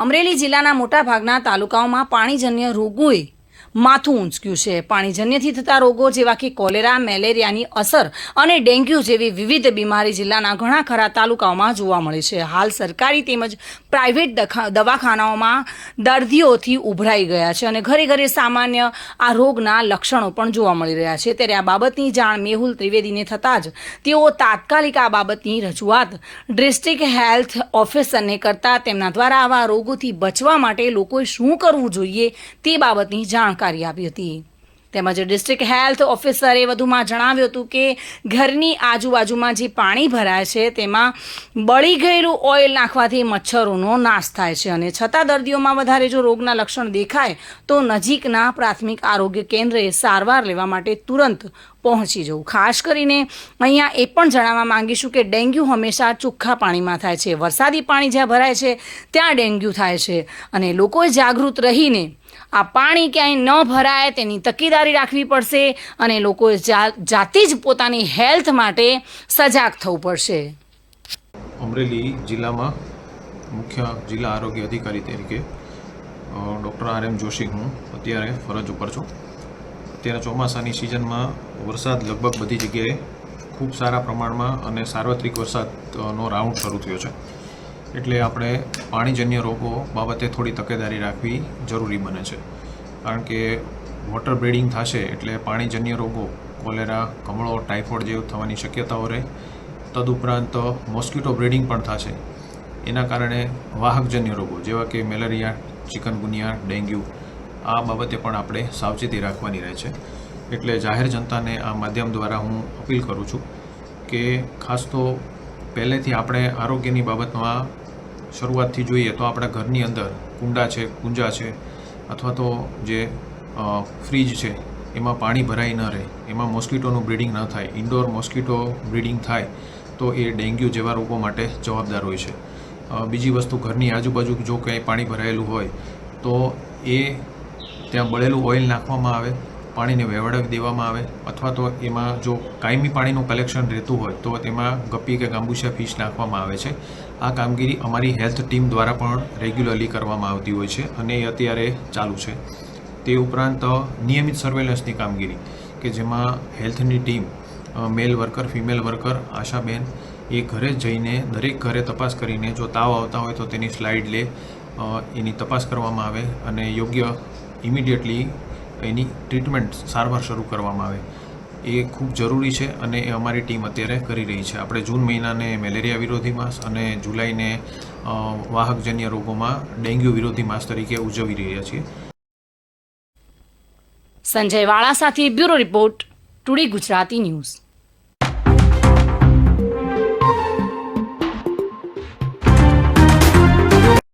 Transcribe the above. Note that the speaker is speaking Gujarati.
અમરેલી જિલ્લાના મોટાભાગના તાલુકાઓમાં પાણીજન્ય રોગોએ માથું ઊંચક્યું છે. પાણીજન્યથી થતા રોગો જેવા કે કોલેરા, મેલેરિયાની અસર અને ડેન્ગ્યુ જેવી વિવિધ બીમારી જિલ્લાના ઘણા ખરા તાલુકાઓમાં જોવા મળે છે. હાલ સરકારી તેમજ પ્રાઇવેટ દવાખાનાઓમાં દર્દીઓથી ઉભરાઈ ગયા છે અને ઘરે ઘરે સામાન્ય આ રોગના લક્ષણો પણ જોવા મળી રહ્યા છે. ત્યારે આ બાબતની જાણ મેહુલ ત્રિવેદીને થતાં જ તેઓ તાત્કાલિક આ બાબતની રજૂઆત ડિસ્ટ્રિક્ટ હેલ્થ ઓફિસરને કરતા તેમના દ્વારા આવા રોગોથી બચવા માટે લોકોએ શું કરવું જોઈએ તે બાબતની જાણકારી આપી હતી. તેમજ ડિસ્ટ્રિક્ટ હેલ્થ ઓફિસરે વધુમાં જણાવ્યું હતું કે, ઘરની આજુબાજુમાં જે પાણી ભરાય છે, તેમાં બળી ગયેલું ઓઇલ નાખવાથી મચ્છરોનો નાશ થાય છે. અને છતાં દર્દીઓમાં વધારે જો રોગના લક્ષણ દેખાય, તો નજીકના પ્રાથમિક આરોગ્ય કેન્દ્રએ સારવાર લેવા માટે તુરંત પહોંચી જવું. ખાસ કરીને અહીંયા એ પણ જણાવવા માંગીશું કે ડેન્ગ્યુ હંમેશા ચોખ્ખા પાણીમાં થાય છે. વરસાદી પાણી જ્યાં ભરાય છે, ત્યાં ડેન્ગ્યુ થાય છે. અને લોકોએ જાગૃત રહીને આ પાણી ક્યાંય ન ભરાય તેની તકેદારી રાખવી પડશે અને લોકોએ જાતે જ પોતાની હેલ્થ માટે સજાગ થવું પડશે. અમરેલી જિલ્લામાં મુખ્ય જિલ્લા આરોગ્ય અધિકારી તરીકે ડૉક્ટર આર એમ જોશી હું અત્યારે ફરજ ઉપર છું. અત્યારે ચોમાસાની સિઝનમાં વરસાદ લગભગ બધી જગ્યાએ ખૂબ સારા પ્રમાણમાં અને સાર્વત્રિક વરસાદનો રાઉન્ડ શરૂ થયો છે. એટલે આપણે પાણીજન્ય રોગો બાબતે થોડી તકેદારી રાખવી જરૂરી બને છે. કારણ કે વોટર બ્રીડિંગ થશે એટલે પાણીજન્ય રોગો, કોલેરા, કમળો, ટાઇફોઇડ જેવું થવાની શક્યતાઓ રહે. તદુપરાંત મોસ્કિટો બ્રીડિંગ પણ થશે. એના કારણે વાહકજન્ય રોગો જેવા કે મેલેરિયા, ચિકનગુનિયા, ડેન્ગ્યુ આ બાબતે પણ આપણે સાવચેતી રાખવાની રહે છે. એટલે જાહેર જનતાને આ માધ્યમ દ્વારા હું અપીલ કરું છું કે ખાસ તો પહેલેથી આપણે આરોગ્યની બાબતમાં શરૂઆતથી જોઈએ તો આપણા ઘરની અંદર કુંડા છે, કુંજા છે, અથવા તો જે ફ્રીજ છે, એમાં પાણી ભરાઈ ન રહે, એમાં મોસ્કિટોનું બ્રીડિંગ ન થાય, ઇન્ડોર મોસ્કીટો બ્રીડિંગ થાય, તો એ ડેન્ગ્યુ જેવા રોગો માટે જવાબદાર હોય છે. બીજી વસ્તુ ઘરની આજુબાજુ જો કંઈ પાણી ભરાયેલું હોય, તો એ ત્યાં બળેલું ઓઇલ નાખવામાં આવે, પાણીને વેવડાવી દેવામાં આવે, અથવા તો એમાં જો કાયમી પાણીનું કલેક્શન રહેતું હોય, તો તેમાં ગપ્પી કે ગાંબુસિયા ફિશ નાખવામાં આવે છે. આ કામગીરી અમારી હેલ્થ ટીમ દ્વારા પણ રેગ્યુલરલી કરવામાં આવતી હોય છે અને એ અત્યારે ચાલુ છે. તે ઉપરાંત નિયમિત સર્વેલન્સની કામગીરી, કે જેમાં હેલ્થની team male worker female worker Ashaben, એ ઘરે જઈને દરેક ઘરે તપાસ કરીને જો તાવ આવતા હોય તો તેની સ્લાઇડ લે એની તપાસ કરવામાં આવે અને યોગ્ય ઇમિડિયેટલી એની ટ્રીટમેન્ટ સારવાર શરૂ કરવામાં આવે. એ ખૂબ જરૂરી છે અને એ અમારી ટીમ અત્યારે કરી રહી છે. આપણે જૂન મહિનાને મેલેરિયા વિરોધી માસ અને જુલાઈને વાહકજન્ય રોગોમાં ડેન્ગ્યુ વિરોધી માસ તરીકે ઉજવી રહ્યા છીએ. સંજય વાળા સાથે bureau report, today Gujarati news.